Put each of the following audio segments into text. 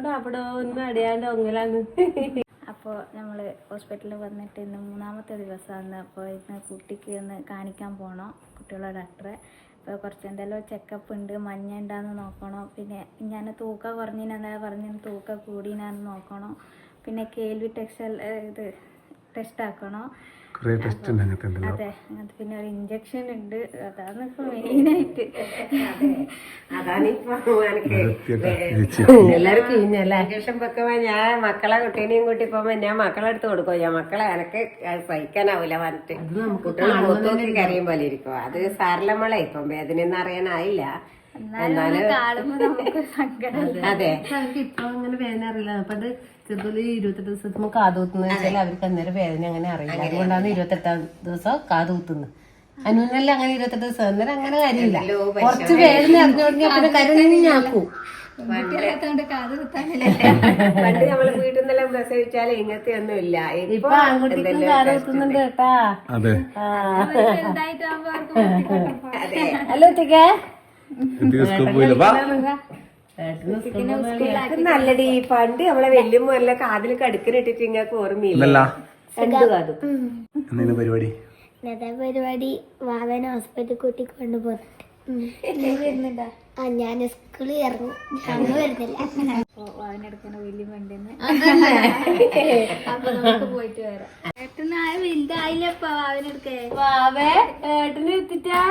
ഇവിടെ അവിടെ ഒന്ന് അടയാണ്ട് ഒങ്ങലാന്ന് അപ്പോൾ നമ്മൾ ഹോസ്പിറ്റലിൽ വന്നിട്ട് ഇന്ന് മൂന്നാമത്തെ ദിവസമാണ്. അപ്പോൾ ഇന്ന് കുട്ടിക്ക് ഒന്ന് കാണിക്കാൻ പോകണം കുട്ടികളുടെ ഡോക്ടറെ. അപ്പോൾ കുറച്ച് എന്തെല്ലാം ചെക്കപ്പ് ഉണ്ട് മഞ്ഞ ഉണ്ടാന്ന് നോക്കണം. പിന്നെ ഞാൻ തൂക്ക കുറഞ്ഞിനെന്താ പറഞ്ഞ തൂക്ക കൂടിനാന്ന് നോക്കണം. പിന്നെ കേൾവി ടെക്സ്റ്റൽ ഇത് ടെസ്റ്റ് ആക്കണം. കുറേ ടെസ്റ്റ് ഉണ്ട് അങ്ങനത്തെ ഉണ്ടല്ലോ അതെ അങ്ങനത്തെ പിന്നെ ഒരു ഇഞ്ചക്ഷൻ ഉണ്ട്. അതാണ് ഇപ്പൊ മെയിനായിട്ട് എല്ലാവർക്കും ഇഞ്ഞല്ലേ ഇഞ്ചക്ഷൻ വെക്കുമ്പോ ഞാൻ മക്കളെ കുട്ടീനെയും കൂട്ടി പോകുമ്പോ ഞാൻ മക്കളെ എടുത്ത് കൊടുക്കും. ഞാൻ മക്കളെ എനക്ക് അത് സഹിക്കാനാവൂല വന്നിട്ട് കുട്ടികൾ മുത്തോക്കി കരയും പോലെ ഇരിക്കും. അത് സാരലമ്മളെ ഇപ്പം വേദന ഒന്നും അറിയാനായില്ല. എന്നാലും കാണുമ്പോൾ നമുക്ക് സങ്കടം. അതെ. ഇപ്പൊ അങ്ങനെ വേദന അറിയില്ല. പണ്ട് ചെറുതിൽ ഇരുപത്തെട്ട് ദിവസത്തിന് കാതൂത്തുന്ന വെച്ചാൽ അവർക്ക് അന്നേരം വേദന അങ്ങനെ അറിയില്ല. അതുകൊണ്ടാണ് ഇരുപത്തെട്ടാം ദിവസം കാതൂത്തുന്നത്. അനുവിനല്ല അങ്ങനെ ഇരുപത്തെട്ട് ദിവസം. അന്നേരം അങ്ങനെ കാര്യമില്ല. കുറച്ച് വേദന അറിഞ്ഞു തുടങ്ങിയ പിന്നെ കരുണി ഞാക്കും കുട്ടികളാത്തോണ്ട് കാത് കുത്താനില്ല പണ്ട് നമ്മൾ വീട്ടിൽ നിന്നെല്ലാം പ്രസവിച്ചാൽ ഇങ്ങനത്തെ ഒന്നും ഇല്ല ഇപ്പൊ ആൺകുട്ടിക്കും കാതുകുത്തുന്നുണ്ട് കേട്ടാ. അതെ. ചെറുതായിട്ടാകുമ്പോൾ അവർക്ക് മനസ്സിലാക്കാം. അല്ല ഒറ്റയ്ക്ക്? നല്ലടി. പണ്ട് നമ്മളെ വെല്ലും എല്ലാം കാതിൽ കടുക്കിനിട്ടിട്ട് ഇങ്ങക്ക് ഓർമ്മയില്ല പരിപാടി? പരിപാടി? വാവനെ ഹോസ്പിറ്റലിൽ കൂട്ടി കൊണ്ടുപോകുന്നുണ്ട് ആ ഞാൻ സ്കൂളിൽ ഇറങ്ങും വരുന്നില്ല. പോയിട്ട് വരാം. വലുതായില്ലപ്പ വാവേ ഏട്ടന് എത്തിട്ടാ?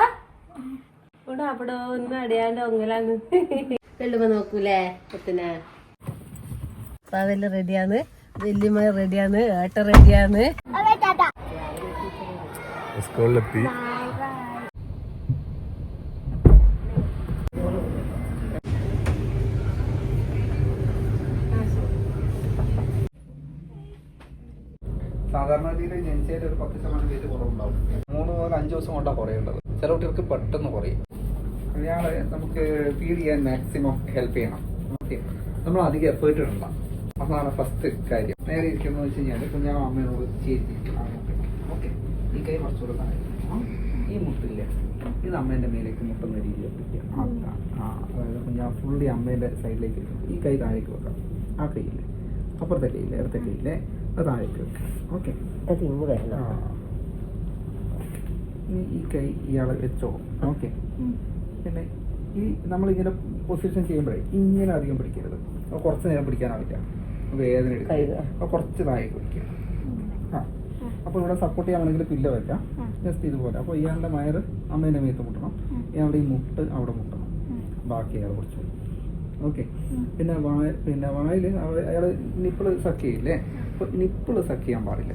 ഇവിടെ അവിടെ ഒന്നും അടിയാണ്ട് ഒങ്ങലാന്ന് വെള്ളുമ്പോ നോക്കൂലേ എത്തിനാ വാവെല്ലാം റെഡിയാണ് വെല്ലുമ റെഡിയാണ് ഏട്ട റെഡിയാണ് സ്കൂളിലെത്തി സാധാരണ രീതിയിൽ ജനിച്ചതിൽ ഒരു പത്ത് ശതമാനം വെയിറ്റ് കുറവുണ്ടാവും. മൂന്ന് മുതൽ അഞ്ച് ദിവസം കൊണ്ടാണ് കുറയേണ്ടത്. ചില കുട്ടികൾക്ക് പെട്ടെന്ന് കുറയും. അയാളെ നമുക്ക് ഫീൽ ചെയ്യാൻ മാക്സിമം ഹെൽപ്പ് ചെയ്യണം. ഓക്കെ നമ്മൾ അധികം എഫേർട്ട് ഇടണ്ട. അതാണ് ഫസ്റ്റ് കാര്യം. നേരെ ഇരിക്കുന്നത് വെച്ച് കഴിഞ്ഞാൽ കുഞ്ഞാ അമ്മയോട് ചേരിക്കണം ഓക്കെ ഈ കൈ കുറച്ചുകൂടെ താഴെ ഈ മുട്ടില്ല? ഇത് അമ്മേന്റെ മേലേക്ക് മുട്ടുന്ന രീതിയിൽ അതായത് കുഞ്ഞാ ഫുള്ളി അമ്മേന്റെ സൈഡിലേക്ക് ഈ കൈ താഴേക്ക് വെക്കാം ആ കൈയില്ലേ അപ്പുറത്തെ കൈയില്ലേ ഇടത്തെ കൈയില്ലേ അത് താഴേക്ക് വെക്കാം ഓക്കെ ഈ കൈ ഇയാളെ വെച്ചോ ഓക്കെ പിന്നെ ഈ നമ്മളിങ്ങനെ പൊസിഷൻ ചെയ്യുമ്പോഴേ ഇങ്ങനെ അധികം പിടിക്കരുത്. അപ്പോൾ കുറച്ച് നേരം പിടിക്കാനാവില്ല. വേദന എടുക്കുക. അപ്പോൾ കുറച്ച് താഴെ പിടിക്കുക. ആ. അപ്പോൾ ഇവിടെ സപ്പോർട്ട് ചെയ്യാണെങ്കിൽ പില്ല വെക്കാം ജസ്റ്റ് ഇതുപോലെ. അപ്പോൾ ഇയാളുടെ മയർ അമ്മേന്റെ മേത്ത് മുട്ടണം. ഇയാളുടെ ഈ മുട്ട് അവിടെ മുട്ടണം. ബാക്കി അയാൾ കുറച്ച് ഓക്കെ പിന്നെ വായ പിന്നെ വായിൽ അയാൾ നിപ്പിൾ സക്ക് ചെയ്യില്ലേ? അപ്പോൾ നിപ്പിൾ സക്ക് ചെയ്യാൻ പാടില്ല.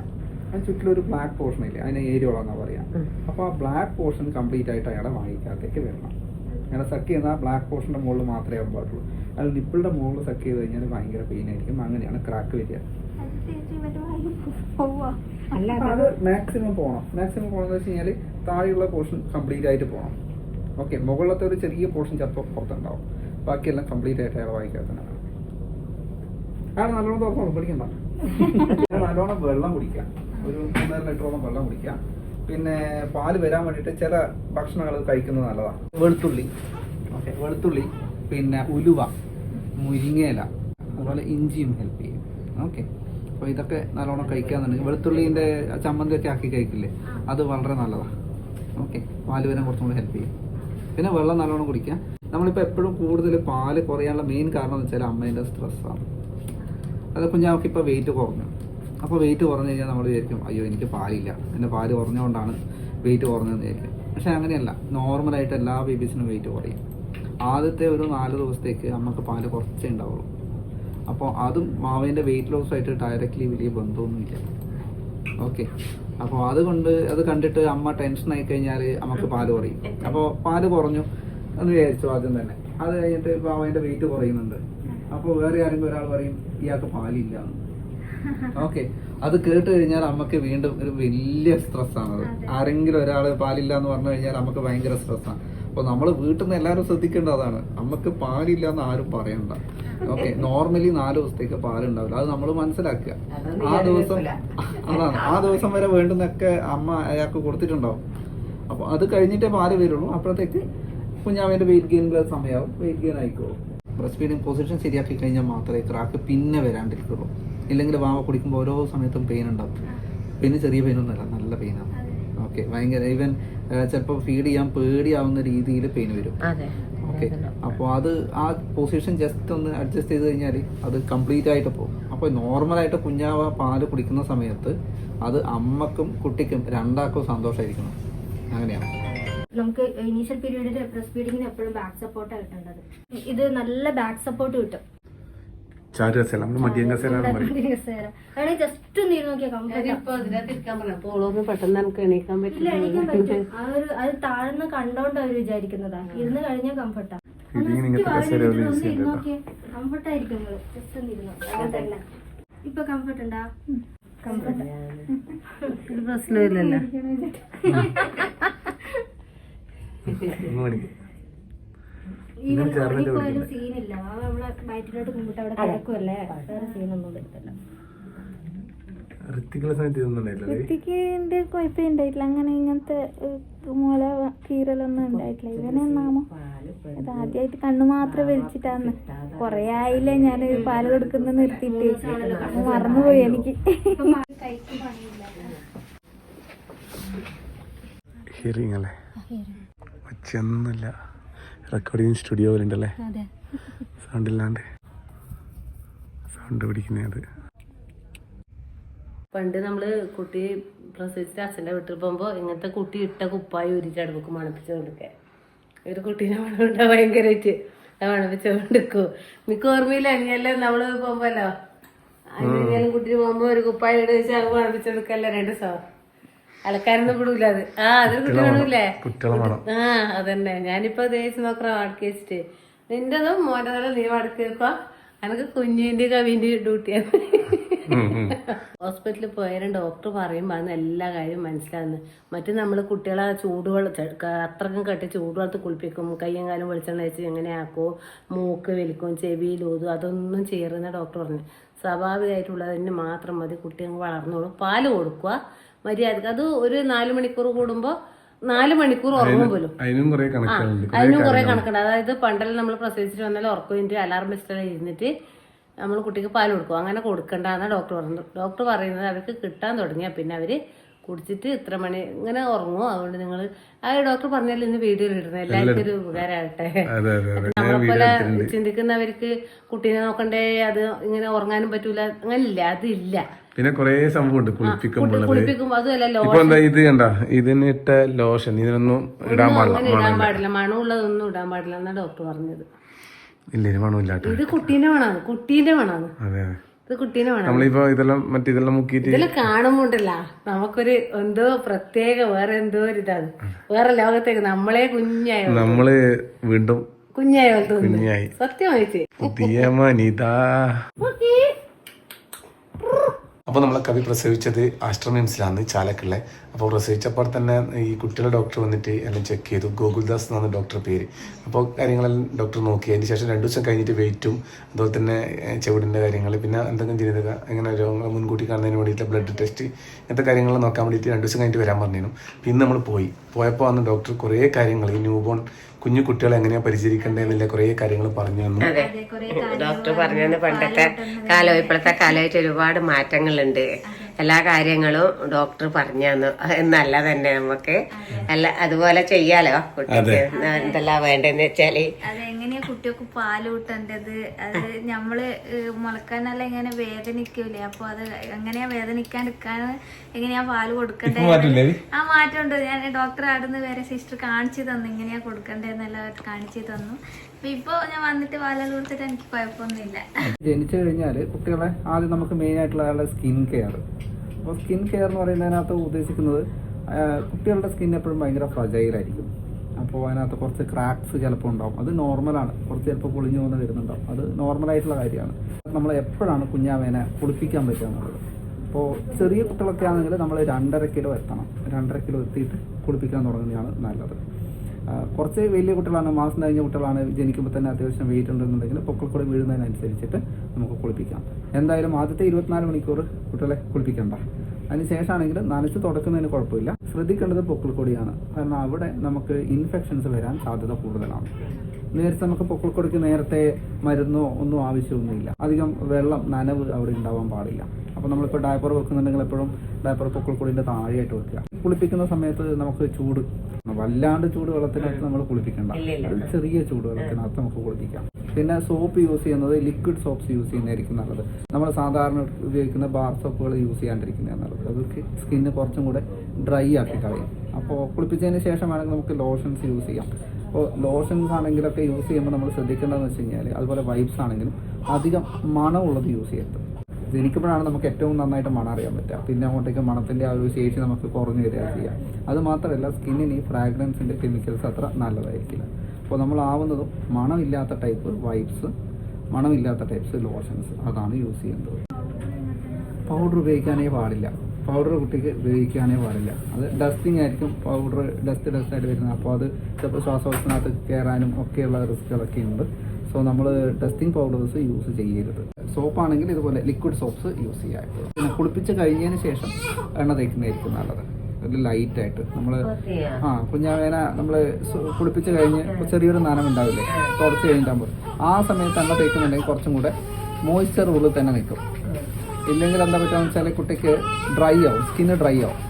അതിന് ചുറ്റിലൊരു ബ്ലാക്ക് പോർഷൻ ഇല്ലേ? അതിനെ ഏരിയോളാന്നാ പറയാം. അപ്പോൾ ആ ബ്ലാക്ക് പോർഷൻ കംപ്ലീറ്റ് ആയിട്ട് അയാളെ വായിക്കകത്തേക്ക് വരണം. അയാളെ സക്ക് ചെയ്യുന്ന ആ ബ്ലാക്ക് പോർഷന്റെ മുകളിൽ മാത്രമേ ആവാൻ പാടുള്ളൂ. അതിൽ നിപ്പിളുടെ മുകളിൽ സക്ക് ചെയ്ത് കഴിഞ്ഞാൽ ഭയങ്കര പെയിൻ ആയിരിക്കും. അങ്ങനെയാണ് ക്രാക്ക് വരിക. അത് മാക്സിമം പോകണം മാക്സിമം പോകണമെന്ന് വെച്ച് കഴിഞ്ഞാൽ താഴെയുള്ള പോർഷൻ കംപ്ലീറ്റ് ആയിട്ട് പോകണം ഓക്കെ മുകളിലത്തെ ഒരു ചെറിയ പോർഷൻ ചിലപ്പോൾ പുറത്തുണ്ടാവും. ബാക്കിയെല്ലാം കംപ്ലീറ്റ് ആയിട്ട് അയാൾ വായിക്കാത്ത അയാൾ നല്ലോണം തുറന്നു പിടിക്കണ്ട അയാൾ നല്ലോണം വെള്ളം കുടിക്കാം. ഒരു മൂന്നര ലിറ്ററോളം വെള്ളം കുടിക്കാം. പിന്നെ പാൽ വരാൻ വേണ്ടിയിട്ട് ചില ഭക്ഷണങ്ങൾ കഴിക്കുന്നത് നല്ലതാണ്. വെളുത്തുള്ളി. ഓക്കെ വെളുത്തുള്ളി പിന്നെ ഉലുവ മുരിങ്ങയില അതുപോലെ ഇഞ്ചിയും ഹെൽപ്പ് ചെയ്യും. ഓക്കെ അപ്പോൾ ഇതൊക്കെ നല്ലോണം കഴിക്കാന്നുണ്ടെങ്കിൽ വെളുത്തുള്ളീന്റെ ചമ്മന്തിയൊക്കെ ആക്കി കഴിക്കില്ലേ? അത് വളരെ നല്ലതാണ് ഓക്കെ പാൽ വരാൻ കുറച്ചും കൂടി ഹെൽപ്പ് ചെയ്യും. പിന്നെ വെള്ളം നല്ലോണം കുടിക്കുക. നമ്മളിപ്പോൾ എപ്പോഴും കൂടുതൽ പാൽ കുറയാനുള്ള മെയിൻ കാരണം എന്ന് വെച്ചാൽ അമ്മേന്റെ സ്ട്രെസ്സാണ് അത് കുഞ്ഞാൾക്ക് ഇപ്പോൾ വെയിറ്റ് കുറഞ്ഞു. അപ്പോൾ വെയിറ്റ് കുറഞ്ഞു കഴിഞ്ഞാൽ നമ്മൾ വിചാരിക്കും അയ്യോ എനിക്ക് പാലില്ല. എന്റെ പാൽ കുറഞ്ഞുകൊണ്ടാണ് വെയിറ്റ് കുറഞ്ഞതെന്ന് വിചാരിക്കും. പക്ഷെ അങ്ങനെയല്ല. നോർമലായിട്ട് എല്ലാ ബേബീസിനും വെയിറ്റ് കുറയും. ആദ്യത്തെ ഒരു നാല് ദിവസത്തേക്ക് നമുക്ക് പാൽ കുറച്ചേ ഉണ്ടാവുള്ളൂ. അപ്പോൾ അതും മാവേന്റെ വെയിറ്റ് ആയിട്ട് ഡയറക്റ്റ്ലി വലിയ ബന്ധമൊന്നുമില്ല. ഓക്കെ അപ്പോൾ അതുകൊണ്ട് അത് കണ്ടിട്ട് അമ്മ ടെൻഷൻ ആയി കഴിഞ്ഞാൽ നമുക്ക് പാൽ കുറയും. അപ്പോൾ പാൽ കുറഞ്ഞു എന്ന് വിചാരിച്ചു ആദ്യം തന്നെ. അത് കഴിഞ്ഞിട്ട് അവന്റെ വെയിറ്റ് കുറയുന്നുണ്ട്. അപ്പോൾ വേറെ ആരെങ്കിലും ഒരാൾ പറയും ഇയാൾക്ക് പാലില്ല. ഓക്കെ. അത് കേട്ട് കഴിഞ്ഞാൽ അമ്മയ്ക്ക് വീണ്ടും ഒരു വലിയ സ്ട്രെസ്സാണത് ആരെങ്കിലും ഒരാൾ പാലില്ല എന്ന് പറഞ്ഞു കഴിഞ്ഞാൽ നമുക്ക് ഭയങ്കര സ്ട്രെസ്സാണ് അപ്പോൾ നമ്മൾ വീട്ടിൽ നിന്ന് എല്ലാവരും ശ്രദ്ധിക്കേണ്ടതാണ് അമ്മയ്ക്ക് പാലില്ല എന്ന് ആരും പറയണ്ട. ഓക്കെ. നോർമലി നാല് ദിവസത്തേക്ക് പാലുണ്ടാവില്ല. അത് നമ്മൾ മനസ്സിലാക്കുക. ആ ദിവസം അതാണ്. ആ ദിവസം വരെ വേണ്ടുന്നൊക്കെ അമ്മ അയാൾക്ക് കൊടുത്തിട്ടുണ്ടാവും. അപ്പോൾ അത് കഴിഞ്ഞിട്ടേ പാൽ വരുള്ളൂ. അപ്പോഴത്തേക്ക് കുഞ്ഞാവേന്റെ വെയിറ്റ് ഗെയിനുള്ള സമയമാവും വെയിറ്റ് ഗെയിൻ ആയിക്കോളും. ബ്രസ്റ്റ് ഫീഡിങ് പൊസിഷൻ ശരിയാക്കി കഴിഞ്ഞാൽ മാത്രമേ ക്രാക്ക് പിന്നെ വരാണ്ടിരിക്കുള്ളൂ. ഇല്ലെങ്കിൽ വാവ കുടിക്കുമ്പോൾ ഓരോ സമയത്തും പെയിൻ ഉണ്ടാവും. പിന്നെ ചെറിയ പെയിനൊന്നുമല്ല നല്ല പെയിനാണ് ഓക്കെ ഭയങ്കര ഈവൻ ചിലപ്പോൾ ഫീഡ് ചെയ്യാൻ പേടിയാവുന്ന രീതിയിൽ പെയിൻ വരും. അതെ. ഓക്കെ അപ്പോൾ അത് ആ പൊസിഷൻ ജസ്റ്റ് ഒന്ന് അഡ്ജസ്റ്റ് ചെയ്ത് കഴിഞ്ഞാൽ അത് കംപ്ലീറ്റ് ആയിട്ട് പോകും. അപ്പോൾ നോർമലായിട്ട് കുഞ്ഞാവ പാൽ കുടിക്കുന്ന സമയത്ത് അത് അമ്മക്കും കുട്ടിക്കും രണ്ടാക്കും സന്തോഷമായിരിക്കണം അങ്ങനെയാണ്. നമുക്ക് ഇനീഷ്യൽ പീരീഡിൽ ബ്രസ്റ്റ് ഫീഡിങ്ങിന് എപ്പോഴും ബാക്ക് സപ്പോർട്ടാണ് കിട്ടേണ്ടത്. ഇത് നല്ല ബാക്ക് സപ്പോർട്ട് കിട്ടും. ചാരു കസേല നമ്മൾ മടിയൻ കസേലാണ് പറയും. വേണമെങ്കിൽ ജസ്റ്റ് ഒന്ന് ഇരുന്ന് നോക്കിയാൽ പെട്ടെന്ന് നമുക്ക് എണീക്കാൻ ഇല്ല എണീക്കാൻ പറ്റില്ല പറ്റും. ആ ഒരു അത് താഴ്ന്ന് കണ്ടോണ്ട് അവർ വിചാരിക്കുന്നതാ. ഇരുന്ന് കഴിഞ്ഞാൽ കംഫർട്ടാ കംഫർട്ട് ആയിരിക്കും ജസ്റ്റ് ഒന്ന് ഇരുന്നു അങ്ങനെ തന്നെ. ഇപ്പൊ കംഫർട്ട് ഉണ്ടാ? കംഫർട്ട് പ്രശ്നമില്ലല്ലോ ഒന്ന് മണിക്ക് ഈവൻ ഉറങ്ങിപ്പോയാലും സീനില്ല നമ്മളെ വയറ്റിലോട്ട് അവിടെ കിടക്കുമല്ലേ വേറെ സീനൊന്നും കുട്ടിക്ക് കുഴപ്പം ഉണ്ടായിട്ടില്ല അങ്ങനെ ഇങ്ങനത്തെ മൂല കീറലൊന്നും ഉണ്ടായിട്ടില്ല. ഇവനെ നാമോ ഇത് ആദ്യമായിട്ട് കണ്ണു മാത്രം വലിച്ചിട്ടാന്ന്. കൊറേ ആയില്ലേ ഞാൻ പാൽ കൊടുക്കുന്ന നിർത്തിയിട്ട്. അപ്പൊ മറന്നുപോയി എനിക്ക്. ഹിയറിംഗ് അല്ലേ? ഒച്ചയൊന്നുമില്ല റെക്കോർഡിങ് സ്റ്റുഡിയോ പോലെ ഉണ്ടല്ലേ സൗണ്ട് ഇല്ലാണ്ട് സൗണ്ട് പിടിക്കുന്നത് പണ്ട് നമ്മൾ കുട്ടി പ്രസവിച്ചിട്ട് അച്ഛന്റെ വീട്ടിൽ പോകുമ്പോൾ ഇങ്ങനത്തെ കുട്ടി ഇട്ട കുപ്പായി ഊരിട്ട് അടുപ്പ് മണപ്പിച്ച് കൊടുക്കുക ഒരു കുട്ടീനെ മണമുണ്ടാ ഭയങ്കരമായിട്ട് അത് മണപ്പിച്ച് കൊടുക്കും മിക്ക ഓർമ്മയില്ല അനിയല്ലേ നമ്മൾ പോകുമ്പോല്ലോ അതിനെങ്കിലും കുട്ടീനെ പോകുമ്പോ ഒരു കുപ്പായി ഇട്ട് വെച്ച് അത് മണപ്പിച്ച് കൊടുക്കല്ലേ രണ്ട് ദിവസം? അലക്കാനൊന്നും വിടൂല അത്. ആ അതൊരു കുട്ടി കുട്ടികളെ ആ അതന്നെ. ഞാനിപ്പോ തേച്ച് നോക്കണം വാടക്ക് വെച്ചിട്ട് നിന്റെതും മോന്റെ നീ വാടക്ക് വെക്കുക എനക്ക് കുഞ്ഞിന്റെ കവിന്റെ ഡ്യൂട്ടിയാണ് ഹോസ്പിറ്റലിൽ പോയാലും ഡോക്ടർ പറയുമ്പോൾ അന്ന് എല്ലാ കാര്യവും മനസ്സിലാകുന്നു മറ്റു നമ്മൾ കുട്ടികളെ ചൂടുവെള്ളം അത്രക്കും കെട്ടി ചൂടുവെള്ളത്ത് കുളിപ്പിക്കും കയ്യും കാലും വെളിച്ചെണ്ണ വെച്ച് എങ്ങനെയാക്കോ മൂക്ക് വലിക്കും ചെവിയിൽ ഊതും അതൊന്നും ചെയ്യരുതെന്ന് ഡോക്ടർ പറഞ്ഞു. സ്വാഭാവികമായിട്ടുള്ളതിന് മാത്രം മതി കുട്ടി അങ്ങ് വളർന്നോളും. പാൽ കൊടുക്കുക മര്യാദയ്ക്ക്. അത് ഒരു നാല് മണിക്കൂർ കൂടുമ്പോൾ നാല് മണിക്കൂർ ഉറങ്ങും പോലും. അതിനും കുറെ കണക്കുണ്ട്. അതായത് പണ്ടെല്ലാം നമ്മൾ പ്രസവിച്ചിട്ട് വന്നാൽ ഉറക്കമിന്റെ അലാറം വെച്ചിട്ട് ഇരുന്നിട്ട് നമ്മൾ കുട്ടിക്ക് പാൽ കൊടുക്കും. അങ്ങനെ കൊടുക്കണ്ടെന്നാണ് ഡോക്ടർ പറഞ്ഞത്. ഡോക്ടർ പറയുന്നത് അവർക്ക് കിട്ടാൻ തുടങ്ങിയാൽ പിന്നെ അവർ കുടിച്ചിട്ട് ഇത്ര മണി ഇങ്ങനെ ഉറങ്ങും. അതുകൊണ്ട് നിങ്ങൾ ആ ഡോക്ടർ പറഞ്ഞാലും ഇന്ന് വീഡിയോയിൽ ഇടുന്നത്. എല്ലാവർക്കും ഒരു ഉപകാരമാകട്ടെ. നമ്മളെപ്പോലെ വീഡിയോ ചിന്തിക്കുന്നവർക്ക് കുട്ടീനെ നോക്കണ്ടേ അത് ഇങ്ങനെ ഉറങ്ങാനും പറ്റൂല അങ്ങനില്ല അതില്ല. പിന്നെ കൊറേ സംഭവം ഉണ്ട് കുളിപ്പിക്കുമ്പോഴത് കുളിപ്പിക്കുമ്പോൾ അതുമല്ല ഇപ്പൊ എന്താ ഇത് കണ്ട? ഇതിന് ഇട്ട ലോഷൻ ഇതിനൊന്നും ഇടാൻ പാടില്ല ഇടാൻ പാടില്ല. മണമുള്ളതൊന്നും ഇടാൻ പാടില്ല എന്നാ ഡോക്ടർ പറഞ്ഞത്. ഇല്ല ഇതിന് മണമില്ല ഇത് കുട്ടീനെ വേണമാണ് കുട്ടീന്റെ വേണമാണ് അതെ അതെ. ഇത് കുട്ടീനെ വേണം നമ്മളിപ്പോ ഇതെല്ലാം മറ്റേ ഇതെല്ലാം മുക്കിയിട്ട് ഇതിൽ കാണുമ്പോണ്ടല്ല നമുക്കൊരു എന്തോ പ്രത്യേക വേറെ എന്തോ ഒരു ഇതാണ്. വേറെ ലോകത്തേക്ക് നമ്മളെ കുഞ്ഞായ നമ്മൾ വീണ്ടും കുഞ്ഞായ കുഞ്ഞായി. സത്യമായിട്ട്. പുതിയ മനിത. അപ്പോൾ നമ്മളെ കവി പ്രസവിച്ചത് ആസ്ട്രോമിംസിലാണ് ചാലക്കുള്ള. അപ്പോൾ പ്രസവിച്ചപ്പോൾ തന്നെ ഈ കുട്ടികളെ ഡോക്ടർ വന്നിട്ട് എല്ലാം ചെക്ക് ചെയ്തു. ഗോകുൽദാസ് എന്നാണ് ഡോക്ടർ പേര്. അപ്പോൾ കാര്യങ്ങളെല്ലാം ഡോക്ടർ നോക്കി. അതിന് ശേഷം രണ്ട് ദിവസം കഴിഞ്ഞിട്ട് വെയിറ്റും അതുപോലെ തന്നെ ചെവിടിന്റെ കാര്യങ്ങൾ പിന്നെ എന്തെങ്കിലും ജനിതക ഇങ്ങനെ രോഗങ്ങൾ മുൻകൂട്ടി കാണുന്നതിന് വേണ്ടിയിട്ട് ബ്ലഡ് ടെസ്റ്റ് ഇങ്ങനത്തെ കാര്യങ്ങൾ നോക്കാൻ വേണ്ടിയിട്ട് രണ്ട് ദിവസം കഴിഞ്ഞിട്ട് വരാൻ പറഞ്ഞിരുന്നു. പിന്നെ നമ്മൾ പോയി. പോയപ്പോൾ അന്ന് ഡോക്ടർ കുറേ കാര്യങ്ങൾ ഈ ന്യൂബോൺ കുഞ്ഞു കുട്ടികളെ എങ്ങനെയാണ് പരിചരിക്കേണ്ടതെന്നില്ല കുറേ കാര്യങ്ങൾ പറഞ്ഞു തന്നു. അതെ. ഡോക്ടർ പറഞ്ഞത് പണ്ടത്തെ കാലം ഇപ്പോഴത്തെ കാലമായിട്ട് ഒരുപാട് മാറ്റങ്ങളുണ്ട്. എല്ലാ കാര്യങ്ങളും ഡോക്ടർ പറഞ്ഞു തന്നു. എന്നല്ല തന്നെ നമുക്ക്. അല്ല അതുപോലെ ചെയ്യാലോ കുട്ടിക്ക്. എന്തെല്ലാം വേണ്ടെന്ന് വെച്ചാൽ. കുട്ടികൾക്ക് പാൽ കൂട്ടേണ്ടത് അത് നമ്മൾ മുളക്കാനല്ല ഇങ്ങനെ വേദനിക്കൂലേ. അപ്പൊ അത് എങ്ങനെയാ വേദനിക്കാണ്ടിരിക്കാൻ എങ്ങനെയാ പാൽ കൊടുക്കണ്ടേ? ആ മാറ്റമുണ്ട്. ഞാൻ ഡോക്ടർ അടുന്ന് വേറെ സിസ്റ്റർ കാണിച്ചു തന്നു. ഇങ്ങനെയാ കൊടുക്കണ്ടേന്നെല്ലാം കാണിച്ചു തന്നു. ഇപ്പൊ ഞാൻ വന്നിട്ട് പാലെല്ലാം കൊടുത്തിട്ട് എനിക്ക് കുഴപ്പമൊന്നുമില്ല. ജനിച്ചു കഴിഞ്ഞാൽ കുട്ടികളെ ആദ്യം നമുക്ക് മെയിൻ ആയിട്ടുള്ള അയാളുടെ സ്കിൻ കെയർ അപ്പോൾ സ്കിൻ കെയർ എന്ന് പറയുന്നതിനകത്ത് ഉദ്ദേശിക്കുന്നത് കുട്ടികളുടെ സ്കിൻ എപ്പോഴും ഭയങ്കര ഫ്രജൈലായിരിക്കും അപ്പോൾ അതിനകത്ത് കുറച്ച് ക്രാക്സ് ചിലപ്പോൾ ഉണ്ടാവും. അത് നോർമലാണ് കുറച്ച് ചിലപ്പോൾ പൊളിഞ്ഞു പോകുന്ന വരുന്നുണ്ടാവും. അത് നോർമലായിട്ടുള്ള കാര്യമാണ്. നമ്മൾ എപ്പോഴാണ് കുഞ്ഞാവേനെ കുളിപ്പിക്കാൻ പറ്റുക എന്നുള്ളത്? അപ്പോൾ ചെറിയ കുട്ടികളൊക്കെ ആണെങ്കിൽ നമ്മൾ രണ്ടര കിലോ എത്തണം. രണ്ടര കിലോ എത്തിയിട്ട് കുളിപ്പിക്കാൻ തുടങ്ങുന്നതാണ് നല്ലത്. കുറച്ച് വലിയ കുട്ടികളാണ് മാസം കഴിഞ്ഞ കുട്ടികളാണ് ജനിക്കുമ്പോൾ തന്നെ അത്യാവശ്യം വെയിറ്റ് ഉണ്ടെന്നുണ്ടെങ്കിൽ പൊക്കൾക്കൂടെ വീഴുന്നതിനനുസരിച്ചിട്ട് നമുക്ക് കുളിപ്പിക്കാം. എന്തായാലും ആദ്യത്തെ ഇരുപത്തിനാല് മണിക്കൂർ കുട്ടികളെ കുളിപ്പിക്കണ്ട. അതിന് ശേഷമാണെങ്കിൽ നനച്ച് തുടക്കുന്നതിന് കുഴപ്പമില്ല. ശ്രദ്ധിക്കേണ്ടത് പൊക്കിൾക്കൊടിയാണ് കാരണം അവിടെ നമുക്ക് ഇൻഫെക്ഷൻസ് വരാൻ സാധ്യത കൂടുതലാണ്. നേരത്തെ നമുക്ക് പൊക്കിൾക്കൊടിക്ക് നേരത്തെ മരുന്നോ ഒന്നും ആവശ്യമൊന്നുമില്ല. അധികം വെള്ളം നനവ് അവിടെ ഉണ്ടാവാൻ പാടില്ല. അപ്പോൾ നമ്മളിപ്പോൾ ഡയപ്പർ വെക്കുന്നുണ്ടെങ്കിൽ എപ്പോഴും ഡയപ്പർ പൊക്കിൾക്കൊടിന്റെ താഴെയായിട്ട് വെക്കുക. കുളിപ്പിക്കുന്ന സമയത്ത് നമുക്ക് ചൂട് വല്ലാണ്ട് ചൂട് വെള്ളത്തിനകത്ത് നമ്മൾ കുളിപ്പിക്കണ്ട. ചെറിയ ചൂട് വെള്ളത്തിനകത്ത് നമുക്ക് കുളിപ്പിക്കാം. പിന്നെ സോപ്പ് യൂസ് ചെയ്യുന്നത് ലിക്വിഡ് സോപ്സ് യൂസ് ചെയ്യുന്നതായിരിക്കും നല്ലത്. നമ്മൾ സാധാരണ ഉപയോഗിക്കുന്ന ബാർ സോപ്പുകൾ യൂസ് ചെയ്യാണ്ടിരിക്കുന്നതാണ് നല്ലത്. അത് സ്കിന്ന് കുറച്ചും കൂടെ ഡ്രൈ ആക്കി കളയും. അപ്പോൾ കുളിപ്പിച്ചതിന് ശേഷം വേണമെങ്കിൽ നമുക്ക് ലോഷൻസ് യൂസ് ചെയ്യാം. അപ്പോൾ ലോഷൻസ് ആണെങ്കിലൊക്കെ യൂസ് ചെയ്യുമ്പോൾ നമ്മൾ ശ്രദ്ധിക്കേണ്ടതെന്ന് വെച്ച് കഴിഞ്ഞാൽ അതുപോലെ വൈബ്സ് ആണെങ്കിലും അധികം മണമുള്ളത് യൂസ് ചെയ്യരുത്. ജനിക്കുമ്പോഴാണ് നമുക്ക് ഏറ്റവും നന്നായിട്ട് മണം അറിയാൻ പറ്റുക. പിന്നെ അങ്ങോട്ടേക്ക് മണത്തിന്റെ ആ ഒരു ശേഷി നമുക്ക് കുറഞ്ഞു വരിക ചെയ്യാം അത് മാത്രമല്ല സ്കിന്നിന് ഈ ഫ്രാഗ്രൻസിന്റെ കെമിക്കൽസ് അത്ര നല്ലതായിരിക്കില്ല. അപ്പോൾ നമ്മൾ ആവുന്നതും മണമില്ലാത്ത ടൈപ്പ് വൈപ്സ് മണമില്ലാത്ത ടൈപ്സ് ലോഷൻസ് അതാണ് യൂസ് ചെയ്യേണ്ടത് പൗഡർ ഉപയോഗിക്കാനേ പാടില്ല. പൗഡർ കുട്ടിക്ക് ഉപയോഗിക്കാനേ പാടില്ല. അത് ഡസ്റ്റിംഗ് ആയിരിക്കും പൗഡർ ഡസ്റ്റ് ഡസ്റ്റ് ആയിട്ട് വരുന്നത്. അപ്പോൾ അത് ചിലപ്പോൾ ശ്വാസകോശത്തിനകത്ത് കയറാനും ഒക്കെയുള്ള റിസ്ക്കുകളൊക്കെ ഉണ്ട്. സോ നമ്മൾ ഡസ്റ്റിംഗ് പൗഡേഴ്സ് യൂസ് ചെയ്യരുത്. സോപ്പാണെങ്കിൽ ഇതുപോലെ ലിക്വിഡ് സോപ്സ് യൂസ് ചെയ്യാം പിന്നെ കുളിപ്പിച്ച് കഴിഞ്ഞതിന് ശേഷം എണ്ണ തേക്കുന്നതായിരിക്കും നല്ലത്. ഒരു ലൈറ്റായിട്ട് നമ്മൾ ആ കുഞ്ഞാവേന നമ്മൾ കുളിപ്പിച്ച് കഴിഞ്ഞ് ചെറിയൊരു നനം ഉണ്ടാവില്ലേ? തുടച്ച് കഴിഞ്ഞിട്ടാകുമ്പോൾ ആ സമയത്ത് എണ്ണ തേക്കുന്നുണ്ടെങ്കിൽ കുറച്ചും കൂടെ മോയ്സ്ചർ ഉള്ളിൽ തന്നെ നിൽക്കും. ഇല്ലെങ്കിൽ എന്താ പറ്റുക വെച്ചാൽ കുട്ടിക്ക് ഡ്രൈ ആവും സ്കിന്ന് ഡ്രൈ ആവും.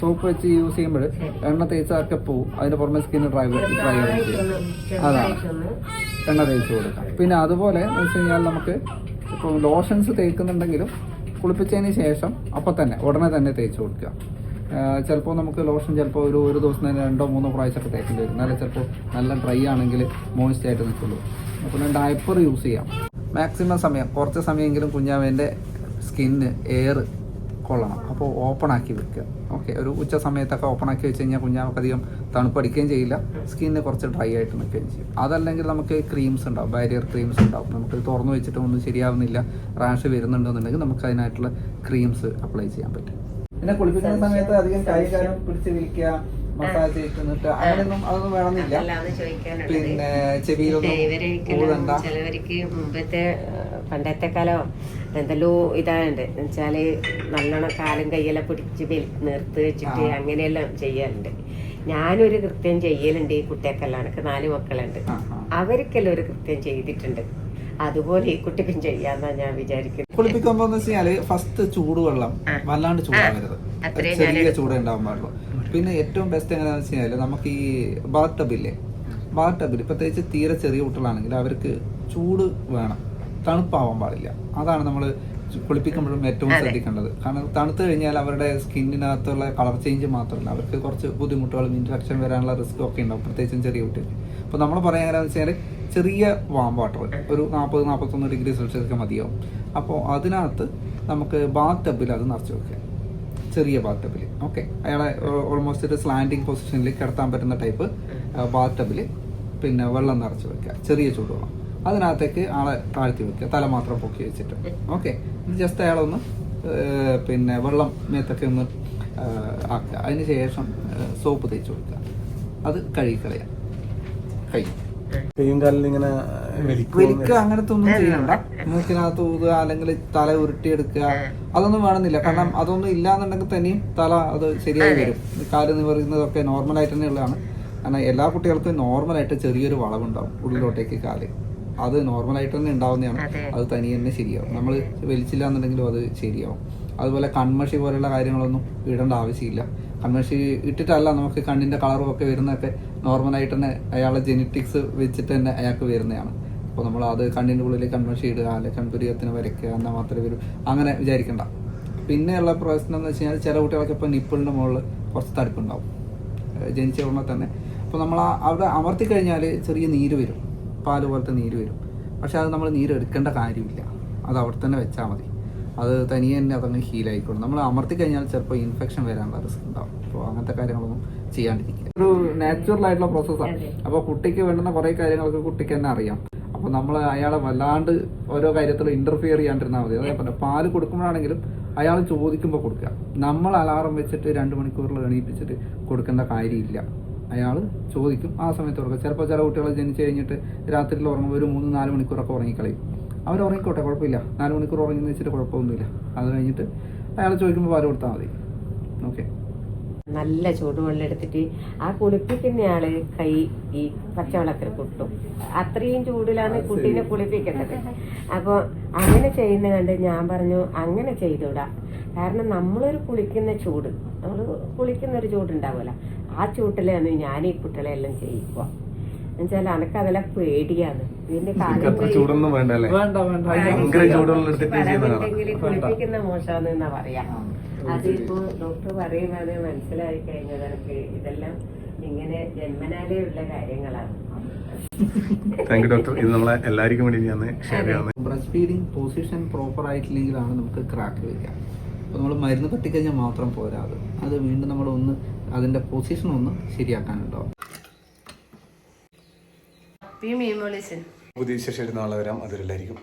സോപ്പ് വെച്ച് യൂസ് ചെയ്യുമ്പോൾ എണ്ണ തേച്ചൊക്കെ പോവും അതിന് പുറമെ സ്കിന്ന് ഡ്രൈ ഡ്രൈ ആവും അതാണ് എണ്ണ തേച്ച് കൊടുക്കാം. പിന്നെ അതുപോലെ എന്ന് വെച്ച് കഴിഞ്ഞാൽ നമുക്ക് ഇപ്പോൾ ലോഷൻസ് തേക്കുന്നുണ്ടെങ്കിലും കുളിപ്പിച്ചതിന് ശേഷം അപ്പം തന്നെ ഉടനെ തന്നെ തേച്ച് കൊടുക്കുക. ചിലപ്പോൾ നമുക്ക് ലോഷൻ ചിലപ്പോൾ ഒരു ഒരു ദിവസം തന്നെ രണ്ടോ മൂന്നോ പ്രാവശ്യമൊക്കെ തേക്കേണ്ടി വരും. എന്നാലും ചിലപ്പോൾ നല്ല ഡ്രൈ ആണെങ്കിൽ മോയിസ്റ്റ് ആയിട്ട് നിൽക്കുള്ളൂ അപ്പോൾ ഡയപ്പർ യൂസ് ചെയ്യാം. മാക്സിമം സമയം കുറച്ച് സമയമെങ്കിലും കുഞ്ഞാവേന്റെ സ്കിന്ന് എയർ കൊള്ളണം. അപ്പോൾ ഓപ്പൺ ആക്കി വെക്കുക. ഓക്കെ ഒരു ഉച്ച സമയത്തൊക്കെ ഓപ്പൺ ആക്കി വെച്ച് കഴിഞ്ഞാൽ കുഞ്ഞാവർക്ക് അധികം തണുപ്പടിക്കുകയും ചെയ്യില്ല. സ്കിന്ന് കുറച്ച് ഡ്രൈ ആയിട്ട് നിൽക്കുകയും ചെയ്യും. അതല്ലെങ്കിൽ നമുക്ക് ക്രീംസ് ഉണ്ടാവും ബാരിയർ ക്രീംസ് ഉണ്ടാവും. നമുക്ക് തുറന്നു വെച്ചിട്ട് ഒന്നും ശരിയാവുന്നില്ല. റാഷ് വരുന്നുണ്ടെന്നുണ്ടെങ്കിൽ നമുക്ക് അതിനായിട്ടുള്ള ക്രീംസ് അപ്ലൈ ചെയ്യാൻ പറ്റും. പിന്നെ കുളിപ്പിക്കുന്ന സമയത്ത് അധികം കൈകാലം പിടിച്ച് വിളിക്കുക മസാജ് ചെയ്തിട്ട് അങ്ങനെയൊന്നും അതൊന്നും വേണമെന്നില്ല. പിന്നെ ചെവിയിലൊന്നും ചിലവർക്ക് മുമ്പത്തെ പണ്ടത്തെ കാലം എന്തെല്ലോ ഇതാണ്ട് എന്നുവെച്ചാൽ നല്ലോണം കാലും കയ്യെല്ലാം പിടിച്ച് നിർത്ത് വെച്ചിട്ട് അങ്ങനെയെല്ലാം ചെയ്യാറുണ്ട്. ഞാനൊരു കൃത്യം ചെയ്യലുണ്ട് ഈ കുട്ടിയൊക്കെല്ലാം എനിക്ക് നാല് മക്കളുണ്ട്. അവർക്കെല്ലാം ഒരു കൃത്യം ചെയ്തിട്ടുണ്ട്. അതുപോലെ ഈ കുട്ടിക്കും ചെയ്യാന്നാ ഞാൻ വിചാരിക്കുന്നത്. കുളിപ്പിക്കുമ്പോ ഫസ്റ്റ് ചൂടുവെള്ളം. വല്ലാണ്ട് അത്രയും ചെറിയ ചൂട് ഉണ്ടാവാൻ പാടുള്ളൂ. പിന്നെ ഏറ്റവും ബെസ്റ്റ് എങ്ങനെയാണെന്ന് വെച്ച് കഴിഞ്ഞാൽ നമുക്ക് ഈ ബാത്ത് ടബില്ലേ ബാത്ത് ടബിൽ പ്രത്യേകിച്ച് തീരെ ചെറിയ കുട്ടികളാണെങ്കിൽ അവർക്ക് ചൂട് വേണം. തണുപ്പാവാൻ പാടില്ല. അതാണ് നമ്മൾ കുളിപ്പിക്കുമ്പോഴും ഏറ്റവും ശ്രദ്ധിക്കേണ്ടത്. കാരണം തണുത്ത് കഴിഞ്ഞാൽ അവരുടെ സ്കിന്നിനകത്തുള്ള കളർ ചേഞ്ച് മാത്രമല്ല. അവർക്ക് കുറച്ച് ബുദ്ധിമുട്ടുകളും ഇൻഫെക്ഷൻ വരാനുള്ള റിസ്ക് ഒക്കെ ഉണ്ടാവും പ്രത്യേകിച്ചും ചെറിയ കുട്ടികൾക്ക്. അപ്പോൾ നമ്മൾ പറയാൻ എങ്ങനെയാണെന്ന് വെച്ചാൽ ചെറിയ വാം വാട്ടർ ഒരു നാൽപ്പത് നാൽപ്പത്തൊന്ന് ഡിഗ്രി സെൽഷ്യസ് ഒക്കെ മതിയാവും. അപ്പോൾ അതിനകത്ത് നമുക്ക് ബാത്ത് ടബിൽ അത് നിറച്ച് വെക്കുക. ചെറിയ ബാത്ത് ടബിൽ ഓക്കെ അയാളെ ഓൾമോസ്റ്റ് ഒരു സ്ലാൻഡിങ് പൊസിഷനിൽ കിടത്താൻ പറ്റുന്ന ടൈപ്പ് ബാത്ത് ടബിൽ പിന്നെ വെള്ളം നിറച്ച് വെക്കുക. ചെറിയ ചൂടുവെള്ളം. അതിനകത്തേക്ക് ആളെ താഴ്ത്തി വെക്കുക. തല മാത്രം പൊക്കി വെച്ചിട്ട്. ഓക്കെ ജസ്റ്റ് അയാളൊന്ന് പിന്നെ വെള്ളം മേത്തൊക്കെ ഒന്ന് ആക്കുക. അതിന് ശേഷം സോപ്പ് തേച്ച് കൊടുക്കുക. അത് കഴുകിക്കളയാം കഴിയും കൈയും കാലിൽ ഇങ്ങനെ വലിക്കും വലിക്കുക അങ്ങനത്തെ ഒന്നും ചെയ്യണ്ട. മൂക്കിനകത്ത് ഊതുക അല്ലെങ്കിൽ തല ഉരുട്ടിയെടുക്കുക അതൊന്നും വേണമെന്നില്ല. കാരണം അതൊന്നും ഇല്ലാന്നുണ്ടെങ്കിൽ തന്നെയും തല അത് ശരിയായി വരും. കാൽ നിവറുന്നതൊക്കെ നോർമലായിട്ട് തന്നെ ഉള്ളതാണ് കാരണം എല്ലാ കുട്ടികൾക്കും നോർമലായിട്ട് ചെറിയൊരു വളവുണ്ടാവും ഉള്ളിലോട്ടേക്ക് കാൽ. അത് നോർമലായിട്ട് തന്നെ ഉണ്ടാവുന്നതാണ്. അത്. തനിയെ തന്നെ ശരിയാവും. നമ്മൾ വലിച്ചില്ല എന്നുണ്ടെങ്കിലും അത് ശരിയാവും. അതുപോലെ കൺമഷി പോലെയുള്ള കാര്യങ്ങളൊന്നും ഇടേണ്ട ആവശ്യമില്ല. കൺമഷി ഇട്ടിട്ടല്ല നമുക്ക് കണ്ണിന്റെ കളറും ഒക്കെ വരുന്നതൊക്കെ നോർമലായിട്ട് തന്നെ അയാളെ ജെനറ്റിക്സ് വെച്ചിട്ട് തന്നെ അയാൾക്ക് വരുന്നതാണ്. അപ്പോൾ നമ്മൾ അത് കണ്ണിന്റെ ഉള്ളിൽ കൺമഷി ഇടുക അല്ലെങ്കിൽ കൺപുരിയത്തിന് വരയ്ക്കുക എന്നാൽ മാത്രമേ വരൂ അങ്ങനെ വിചാരിക്കണ്ട. പിന്നെയുള്ള പ്രശ്നം എന്ന് വെച്ച് കഴിഞ്ഞാൽ ചില കുട്ടികൾക്ക് ഇപ്പോൾ നിപ്പിളിന്റെ മുകളിൽ കുറച്ച് തടുപ്പുണ്ടാവും. ജനിച്ച ഉടനെ തന്നെ. അപ്പോൾ നമ്മൾ അവിടെ അമർത്തി കഴിഞ്ഞാൽ ചെറിയ നീര് വരും. പാൽ പോലത്തെ നീര് വരും. പക്ഷെ അത് നമ്മൾ നീര് എടുക്കേണ്ട കാര്യമില്ല. അത് അവിടെ തന്നെ വെച്ചാൽ മതി. അത് തനിയെ തന്നെ അതങ്ങ് ഹീലായിക്കോളും നമ്മൾ അമർത്തി കഴിഞ്ഞാൽ ചിലപ്പോൾ ഇൻഫെക്ഷൻ വരാനുള്ള റിസ്ക് ഉണ്ടാവും. അപ്പോൾ അങ്ങനത്തെ കാര്യങ്ങളൊന്നും ചെയ്യാണ്ടിരിക്കുക. ഒരു നാച്ചുറൽ ആയിട്ടുള്ള പ്രോസസ്സാണ് അപ്പോൾ കുട്ടിക്ക് വേണ്ടുന്ന കുറേ കാര്യങ്ങളൊക്കെ കുട്ടിക്ക് തന്നെ അറിയാം. അപ്പോൾ നമ്മൾ അയാളെ വല്ലാണ്ട് ഓരോ കാര്യത്തിലും ഇന്റർഫിയർ ചെയ്യാണ്ടിരുന്നാൽ മതി. അതേപോലെ പാൽ കൊടുക്കുമ്പോഴാണെങ്കിലും അയാൾ ചോദിക്കുമ്പോൾ കൊടുക്കുക. നമ്മൾ അലാറം വെച്ചിട്ട് രണ്ട് മണിക്കൂറിൽ എണീപ്പിച്ചിട്ട് കൊടുക്കേണ്ട കാര്യമില്ല. അയാൾ ചോദിക്കും ആ സമയത്ത് കൊടുക്കുക. ചിലപ്പോൾ ചില കുട്ടികൾ ജനിച്ചു കഴിഞ്ഞിട്ട് രാത്രിയിൽ ഉറങ്ങുമ്പോൾ ഒരു മൂന്ന് നാല് മണിക്കൂറൊക്കെ ഉറങ്ങിക്കളയും. അവർ ഉറങ്ങിക്കോട്ടെ കുഴപ്പമില്ല. നാല് മണിക്കൂർ ഉറങ്ങി വെച്ചിട്ട് കുഴപ്പമൊന്നുമില്ല. അത് കഴിഞ്ഞിട്ട് അയാൾ ചോദിക്കുമ്പോൾ പാൽ കൊടുത്താൽ മതി. ഓക്കെ നല്ല ചൂടുവെള്ളം എടുത്തിട്ട് ആ കുളിപ്പിക്കുന്നയാൾ കൈ ഈ പച്ചവെള്ളത്തിൽ കുട്ടും അത്രയും ചൂടിലാണ് കുട്ടീനെ കുളിപ്പിക്കേണ്ടത്. അപ്പോൾ അങ്ങനെ ചെയ്യുന്ന കണ്ട് ഞാൻ പറഞ്ഞു അങ്ങനെ ചെയ്തുവിടാ കാരണം നമ്മളൊരു കുളിക്കുന്ന ചൂട് നമ്മൾ കുളിക്കുന്ന ഒരു ചൂടുണ്ടാവില്ല ആ ചൂട്ടിലാണ് ഞാൻ ഈ കുട്ടികളെല്ലാം ചെയ്യിക്കുക. എന്നുവെച്ചാൽ അനക്ക് അതെല്ലാം പേടിയാണ്. ഇതിന്റെ കാര്യം ചൂടൊന്നും വേണ്ട കുളിപ്പിക്കുന്ന മോശമാണെന്ന് എന്നാ പറയാ അതിപ്പോ ഡോക്ടർ പറയുന്നത് മനസ്സിലായി കഴിഞ്ഞത് എനിക്ക് ഇതെല്ലാം ഇങ്ങനെ ജന്മനാലേ ഉള്ള കാര്യങ്ങളാണ്. താങ്ക് യു ഡോക്ടർ ഇത് നമ്മളെ എല്ലാവർക്കും വേണ്ടി ഞാൻ ഷെയർ ചെയ്യാം ബ്രസ്റ്റ് ഫീഡിംഗ് പൊസിഷൻ പ്രോപ്പർ ആയിട്ടില്ലെങ്കിലാണ് നമുക്ക് ക്രാക്ക് വരിക. അപ്പോൾ നമ്മൾ മരുന്ന് തട്ടിക്കഴിഞ്ഞാൽ മാത്രം പോരാ അത്. അത് വീണ്ടും നമ്മൾ ഒന്ന് അതിന്റെ പൊസിഷൻ ഒന്ന് ശരിയാക്കാനുണ്ടാവും പുതിയ വിശേഷമായിട്ട് നാളെ വരാം. അതിലെല്ലായിരിക്കും